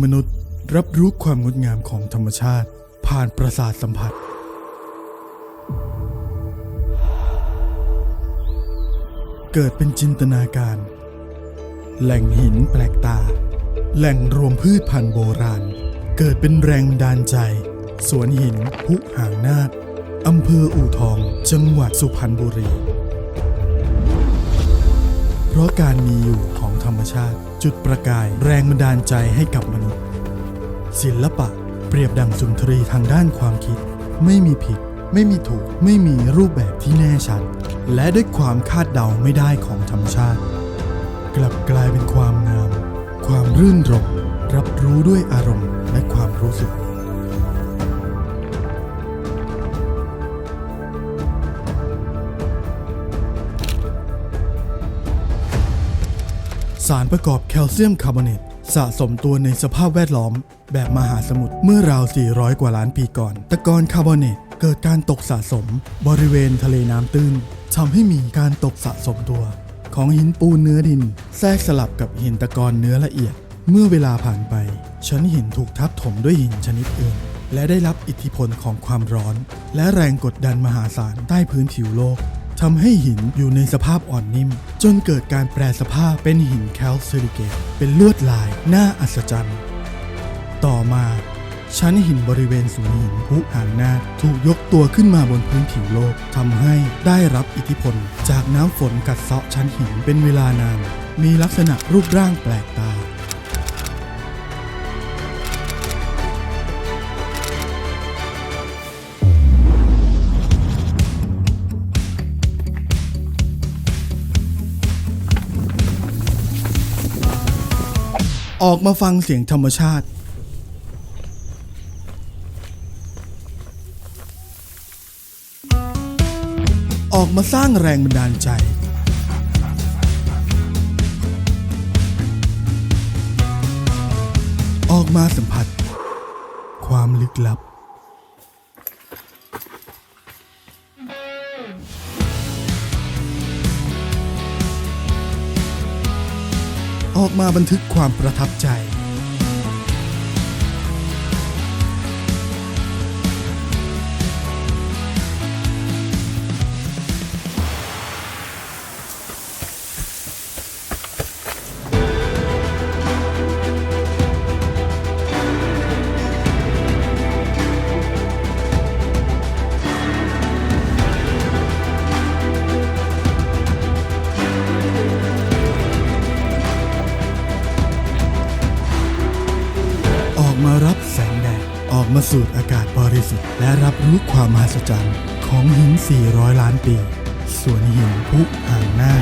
มนุษย์รับรู้ความงดงามของธรรมชาติ ผ่านประสาทสัมผัส เกิดเป็นจินตนาการ แหล่งหินแปลกตา แหล่งรวมพืชพันธุ์โบราณ เกิดเป็นแรงดาลใจ สวนหินพุหางนาคอำเภออู่ทอง จังหวัดสุพรรณบุรี เพราะการมีอยู่ ธรรมชาติ จุดประกายแรงบันดาลใจให้กับมนุษย์ ศิลปะ เปรียบดังสุนทรีทางด้านความคิด ไม่มีผิด ไม่มีถูก ไม่มีรูปแบบที่แน่ชัด และด้วยความคาดเดาไม่ได้ของธรรมชาติ กลับกลายเป็นความงาม ความรื่นรมรับรู้ด้วยอารมณ์และความรู้สึก สารประกอบแคลเซียมคาร์บอเนตสะสมตัวในสภาพแวดล้อม แบบมหาสมุทรเมื่อราว 400 กว่าล้านปีก่อน ตะกอนคาร์บอเนตเกิดการตกสะสม บริเวณทะเลน้ำตื้นทำให้มีการตกสะสมตัว ของหินปูนเนื้อดิน แทรกสลับกับหินตะกอนเนื้อละเอียด เมื่อเวลาผ่านไป ชั้นหินถูกทับถมด้วยหินชนิดอื่น และได้รับอิทธิพลของความร้อน และแรงกดดันมหาศาลใต้พื้นผิวโลก ทำให้หินอยู่ในสภาพอ่อนนิ่ม จนเกิดการแปลสภาพเป็นหินแคลซิลิเกตเป็นลวดลายน่าอัศจรรย์ ต่อมาชั้นหินบริเวณศูนย์หินพุหางนาถูกยกตัวขึ้นมาบนพื้นผิวโลกทำให้ได้รับอิทธิพล จากน้ำฝนกัดเซาะชั้นหินเป็นเวลานานมีลักษณะรูปร่างแปลกตา ออกมาฟังเสียงธรรมชาติ ออกมาสร้างแรงบันดาลใจ ออกมาสัมผัส ความลึกลับ ออกมาบันทึกความประทับใจ สูดอากาศบริสุทธิ์และรับรู้ความมหัศจรรย์ของหิน 400 ล้านปี ส่วนหินพุหางนา